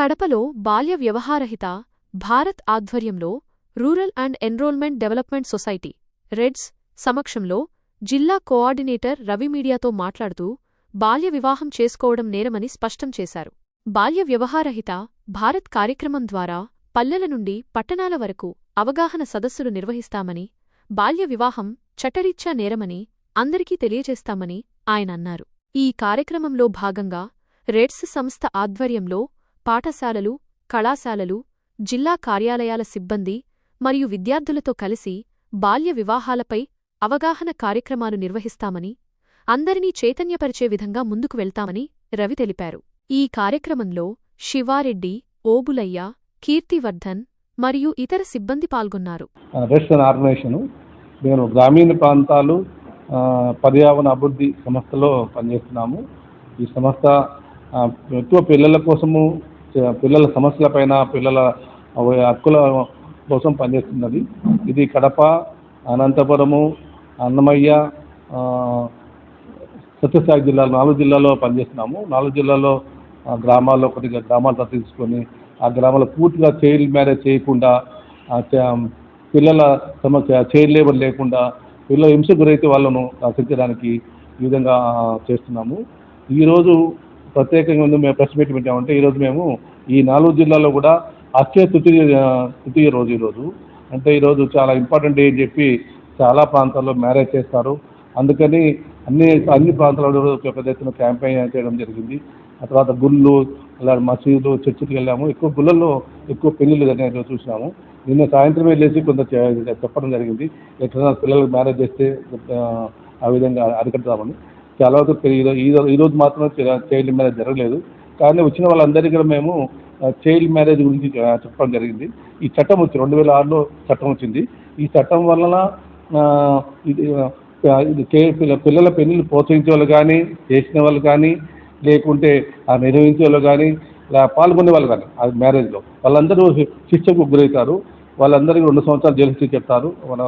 కడపలో బాల్య వ్యవహారహిత భారత్ ఆధ్వర్యంలో rural and enrolment development society REDS సమక్షంలో జిల్లా కోఆర్డినేటర్ రవి మీడియాతో మాట్లాడుతూ బాల్య వివాహం చేసుకోవడం నేరమని స్పష్టం చేశారు. బాల్య వ్యవహారహిత భారత్ కార్యక్రమం ద్వారా పల్లెల నుండి పట్టణాల వరకు అవగాహన సదస్సులు నిర్వహిస్తామని బాల్య వివాహం చట్టరీత్యా నేరమని అందరికీ తెలియజేస్తామని ఆయన అన్నారు. ఈ కార్యక్రమంలో భాగంగా రెడ్స్ సంస్థ ఆధ్వర్యంలో పాఠశాలలు కళాశాలలు జిల్లా కార్యాలయాల సిబ్బంది మరియు విద్యార్థులతో కలిసి బాల్య వివాహాలపై అవగాహన కార్యక్రమాలు నిర్వహిస్తామని అందరినీ చైతన్యపరిచే విధంగా ముందుకు వెళ్తామని రవి తెలిపారు. ఈ కార్యక్రమంలో శివారెడ్డి ఓబులయ్య కీర్తివర్ధన్ మరియు ఇతర సిబ్బంది పాల్గొన్నారు. నేను గ్రామీణ ప్రాంతాలు పర్యావరణ అభివృద్ధి సంస్థలో పనిచేస్తున్నాము. ఈ సంస్థ ఎక్కువ పిల్లల కోసము పిల్లల సమస్యలపైన పిల్లల హక్కుల కోసం పనిచేస్తున్నది. ఇది కడప అనంతపురము అన్నమయ్య సత్యసాయి జిల్లాలో నాలుగు జిల్లాలో పనిచేస్తున్నాము. నాలుగు జిల్లాల్లో ఆ, గ్రామాల్లో కొద్దిగా గ్రామాలు తీసుకొని ఆ గ్రామాల్లో పూర్తిగా చైల్డ్ మ్యారేజ్ చేయకుండా పిల్లల సమస్య చైల్డ్ లేబర్ లేకుండా పిల్లల హింస గురైతే వాళ్ళను రక్షించడానికి ఈ విధంగా చేస్తున్నాము. ఈరోజు ప్రత్యేకంగా ముందు మేము ప్రెస్ మీట్ పెట్టామంటే ఈరోజు మేము ఈ నాలుగు జిల్లాల్లో కూడా అక్షయ తృతీయ తృతీయ రోజు ఈరోజు. అంటే ఈరోజు చాలా ఇంపార్టెంట్ డే అని చెప్పి చాలా ప్రాంతాల్లో మ్యారేజ్ చేస్తారు. అందుకని అన్ని అన్ని ప్రాంతాల్లో ఒక పెద్ద ఎత్తున క్యాంపెయిన్ చేయడం జరిగింది. ఆ తర్వాత గుళ్ళు అలా మసీదులు చర్చికి వెళ్ళాము. ఎక్కువ గుళ్ళల్లో ఎక్కువ పెళ్ళిళ్ళు అనేది చూసినాము. నిన్న సాయంత్రం వెళ్ళేసి కొంత చెప్పడం జరిగింది. ఎట్లా పిల్లలకు మ్యారేజ్ చేస్తే ఆ, ఆ విధంగా అరికడతామని. చాలా వరకు పె- ఈ రోజు ఈరోజు మాత్రం చైల్డ్ మ్యారేజ్ జరగలేదు. కానీ వచ్చిన వాళ్ళందరికీ కూడా మేము చైల్డ్ మ్యారేజ్ గురించి చెప్పడం జరిగింది. ఈ చట్టం వచ్చింది రెండు వేల ఆరులో చట్టం వచ్చింది. ఈ చట్టం వలన ఇది పిల్లల పెళ్ళిళ్ళు ప్రోత్సహించే వాళ్ళు కానీ చేసిన వాళ్ళు కానీ లేకుంటే ఆ నిర్వహించే వాళ్ళు కానీ ఇలా పాల్గొనే వాళ్ళు కానీ ఆ మ్యారేజ్లో. వాళ్ళందరూ శిక్షకు గురవుతారు. వాళ్ళందరికీ రెండు సంవత్సరాలు జైలు శిక్ష చెప్తారు. మన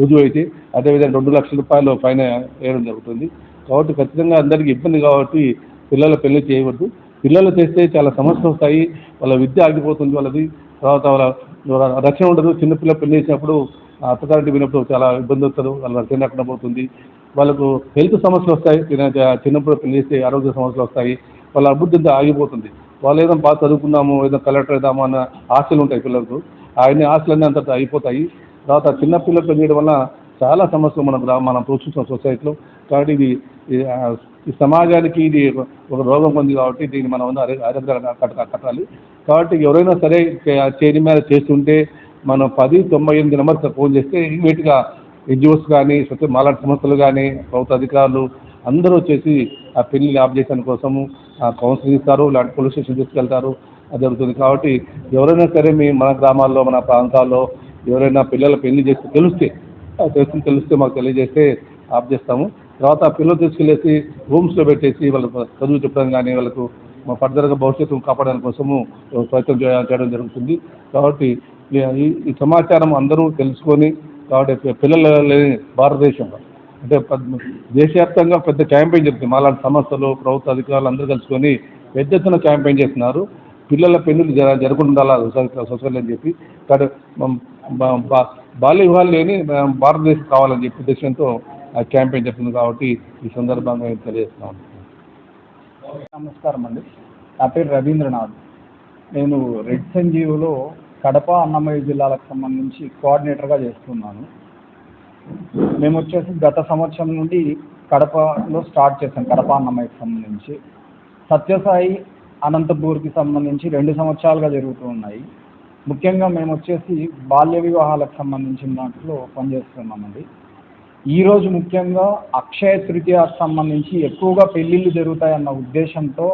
రుజువు అయితే అదేవిధంగా రెండు లక్షల రూపాయలు పైన వేయడం జరుగుతుంది. కాబట్టి ఖచ్చితంగా అందరికీ ఇబ్బంది కాబట్టి పిల్లల పెళ్ళి చేయవద్దు. పిల్లలు చేస్తే చాలా సమస్యలు వస్తాయి. వాళ్ళ విద్య ఆగిపోతుంది వాళ్ళది. తర్వాత వాళ్ళ రక్షణ ఉండదు. చిన్నపిల్ల పెళ్ళి చేసినప్పుడు అత్తగారింటి వినప్పుడు చాలా ఇబ్బంది వస్తారు. వాళ్ళ రక్షణ లేకుండా పోతుంది. వాళ్ళకు హెల్త్ సమస్యలు వస్తాయి. చిన్నప్పుడు పెళ్ళి చేస్తే ఆరోగ్య సమస్యలు వస్తాయి. వాళ్ళ అభివృద్ధి ఆగిపోతుంది. వాళ్ళు ఏదో బాగా చదువుకున్నాము ఏదో కలెక్టర్ అవుదాము అన్న ఆశలు ఉంటాయి పిల్లలకు. ఆయన ఆశలన్నీ అంత అయిపోతాయి. తర్వాత చిన్న పిల్లలు పెళ్ళడం వల్ల చాలా సమస్యలు మనం రా మనం చూస్తున్నాం సొసైటీలో. కాబట్టి ఇది ఈ సమాజానికి ఇది ఒక రోగం ఉంది కాబట్టి దీన్ని మనం ఆరోగ్యంగా కట్టాలి. కాబట్టి ఎవరైనా సరే చేరి మీద చేస్తుంటే మనం పది తొంభై ఎనిమిది నెంబర్కి ఫోన్ చేస్తే ఇమీడియట్గా ఎన్జిఓస్ కానీ స్వచ్ఛ మాలాంటి సంస్థలు కానీ ప్రభుత్వ అధికారులు అందరూ వచ్చేసి ఆ పెళ్ళి ఆఫ్ కోసము కౌన్సిలింగ్ ఇస్తారు ఇలాంటి పోలీస్ స్టేషన్ తీసుకెళ్తారు అది జరుగుతుంది. కాబట్టి ఎవరైనా సరే మీ మన గ్రామాల్లో మన ప్రాంతాల్లో ఎవరైనా పిల్లల పెళ్ళి చేస్తే తెలిస్తే తెలుసు తెలుసుకుని తెలిస్తే మాకు తెలియజేస్తే ఆఫ్ చేస్తాము. తర్వాత పిల్లలు తీసుకెళ్ళేసి రూమ్స్లో పెట్టేసి వాళ్ళకు చదువు చెప్పడం కానీ వాళ్ళకు మా ఫర్దర్గా భవిష్యత్తు కాపాడడానికి కోసము ప్రయత్నం చేయడం జరుగుతుంది. కాబట్టి ఈ- ఈ- సమాచారం అందరూ తెలుసుకొని కాబట్టి పిల్లలు లేని భారతదేశంలో అంటే దేశవ్యాప్తంగా పెద్ద క్యాంపెయిన్ జరుగుతుంది. మాలాంటి సంస్థలు ప్రభుత్వ అధికారులు అందరూ కలుసుకొని పెద్ద ఎత్తున క్యాంపెయిన్ చేస్తున్నారు. పిల్లల పెన్నులు జర జరగకుండా ఉండాలి? సొసైటీ అని చెప్పి. కానీ బాల్య వివాహాలు లేని భారతదేశం కావాలని చెప్పి ఉద్దేశంతో ఆ క్యాంపెయిన్ జరుగుతుంది కాబట్టి ఈ సందర్భంగా నేను తెలియజేస్తున్నాను నమస్కారం అండి. నా పేరు రవీంద్రనాథ్. నేను రెడ్ ఎన్జిఓలో కడప అన్నమయ్య జిల్లాలకు సంబంధించి కోఆర్డినేటర్గా చేస్తున్నాను. మేము వచ్చేసి గత సంవత్సరం నుండి కడపలో స్టార్ట్ చేసాం కడప అన్నమయ్యకి సంబంధించి. సత్యసాయి అనంతపూర్కి సంబంధించి రెండు సంవత్సరాలుగా జరుగుతూ ఉన్నాయి. ముఖ్యంగా మేము వచ్చేసి బాల్య వివాహాలకు సంబంధించిన దాంట్లో పనిచేస్తున్నామండి. ఈరోజు ముఖ్యంగా అక్షయ తృతీయకు సంబంధించి ఎక్కువగా పెళ్ళిళ్ళు జరుగుతాయన్న ఉద్దేశంతో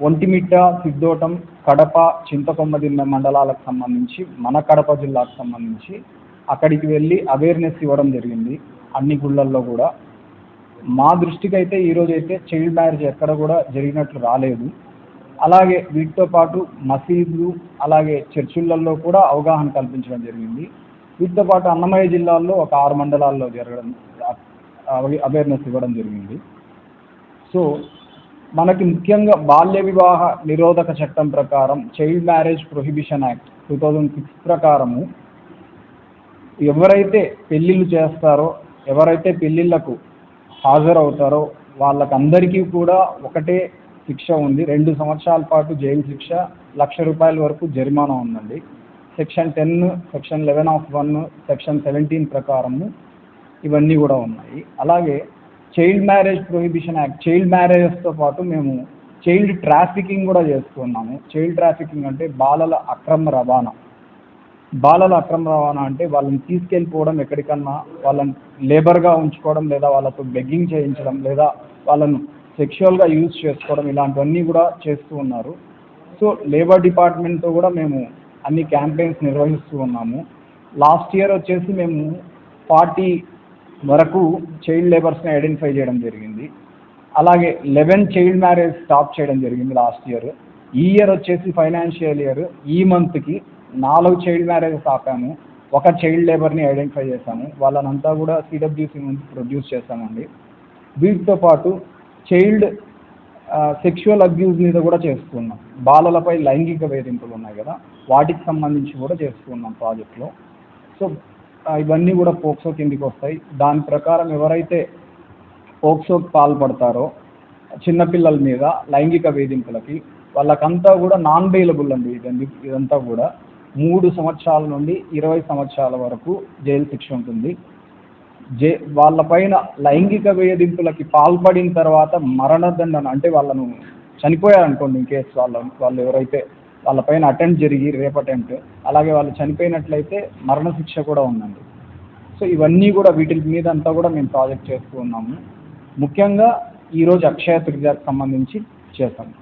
ఒంటిమిట్ట సిద్ధోటం కడప చింతకొమ్మదిన్న మండలాలకు సంబంధించి మన కడప జిల్లాకు సంబంధించి అక్కడికి వెళ్ళి అవేర్నెస్ ఇవ్వడం జరిగింది అన్ని గుళ్ళల్లో కూడా. మా దృష్టికి అయితే ఈరోజు అయితే చైల్డ్ మ్యారేజ్ ఎక్కడ కూడా జరిగినట్లు రాలేదు. అలాగే వీటితో పాటు మసీదులు అలాగే చర్చిలలో కూడా అవగాహన కల్పించడం జరిగింది. వీటితో పాటు అన్నమయ్య జిల్లాల్లో ఒక ఆరు మండలాల్లో జరగడం అవేర్నెస్ ఇవ్వడం జరిగింది. సో మనకి ముఖ్యంగా బాల్య వివాహ నిరోధక చట్టం ప్రకారం child marriage prohibition act two thousand six ప్రకారము ఎవరైతే పెళ్ళిళ్ళు చేస్తారో ఎవరైతే పెళ్ళిళ్ళకు హాజరవుతారో వాళ్ళకందరికీ కూడా ఒకటే శిక్ష ఉంది. రెండు సంవత్సరాల పాటు జైలు శిక్ష లక్ష రూపాయల వరకు జరిమానా ఉందండి. Section ten section eleven of one section seventeen ప్రకారము ఇవన్నీ కూడా ఉన్నాయి. అలాగే child marriage prohibition act child మ్యారేజెస్తో పాటు మేము చైల్డ్ ట్రాఫికింగ్ కూడా చేస్తున్నాము. చైల్డ్ ట్రాఫికింగ్ అంటే బాలల అక్రమ రవాణా. బాలల అక్రమ రవాణా అంటే వాళ్ళని తీసుకెళ్ళిపోవడం ఎక్కడికన్నా వాళ్ళని లేబర్గా ఉంచుకోవడం లేదా వాళ్ళతో బెగ్గింగ్ చేయించడం లేదా వాళ్ళను సెక్షువల్గా యూజ్ చేసుకోవడం ఇలాంటివన్నీ కూడా చేస్తూ ఉన్నారు. సో లేబర్ డిపార్ట్మెంట్తో కూడా మేము అన్ని క్యాంపెయిన్స్ నిర్వహిస్తూ ఉన్నాము. లాస్ట్ ఇయర్ వచ్చేసి మేము ఫార్టీ వరకు చైల్డ్ లేబర్స్ని ఐడెంటిఫై చేయడం జరిగింది. అలాగే లెవెన్ చైల్డ్ మ్యారేజ్ స్టాప్ చేయడం జరిగింది లాస్ట్ ఇయర్ ఈ ఇయర్ వచ్చేసి ఫైనాన్షియల్ ఇయర్ ఈ మంత్కి నాలుగు చైల్డ్ మ్యారేజెస్ ఆపాము. ఒక చైల్డ్ లేబర్ని ఐడెంటిఫై చేశాము. వాళ్ళనంతా కూడా సిడబ్ల్యూసీ నుంచి ప్రొడ్యూస్ చేస్తామండి వీటితో పాటు చైల్డ్ సెక్షువల్ అబ్యూస్ మీద కూడా చేస్తున్నాం. బాలలపై లైంగిక వేధింపులు ఉన్నాయి కదా వాటికి సంబంధించి కూడా చేస్తున్నాం ప్రాజెక్ట్లో. సో ఇవన్నీ కూడా పోక్సో కిందికి వస్తాయి. దాని ప్రకారం ఎవరైతే పోక్సోకి పాల్పడతారో చిన్నపిల్లల మీద లైంగిక వేధింపులకి వాళ్ళకంతా కూడా నాన్ బెయిలబుల్ అండి ఇదండి ఇదంతా కూడా. మూడు సంవత్సరాల నుండి ఇరవై సంవత్సరాల వరకు జైలు శిక్ష ఉంటుంది. జే వాళ్ళపైన లైంగిక వేధింపులకి పాల్పడిన తర్వాత మరణదండన అంటే వాళ్ళను చనిపోయారనుకోండి ఇన్ కేస్ వాళ్ళ వాళ్ళు ఎవరైతే వాళ్ళపైన అటెంప్ట్ జరిగి రేప్ అటెంప్ట్ అలాగే వాళ్ళు చనిపోయినట్లయితే మరణశిక్ష కూడా ఉందండి. సో ఇవన్నీ కూడా వీటి మీద అంతా కూడా మేము ప్రాజెక్ట్ చేస్తూ ఉన్నాము. ముఖ్యంగా ఈరోజు అక్షయ తృతీయకు సంబంధించి చేస్తాము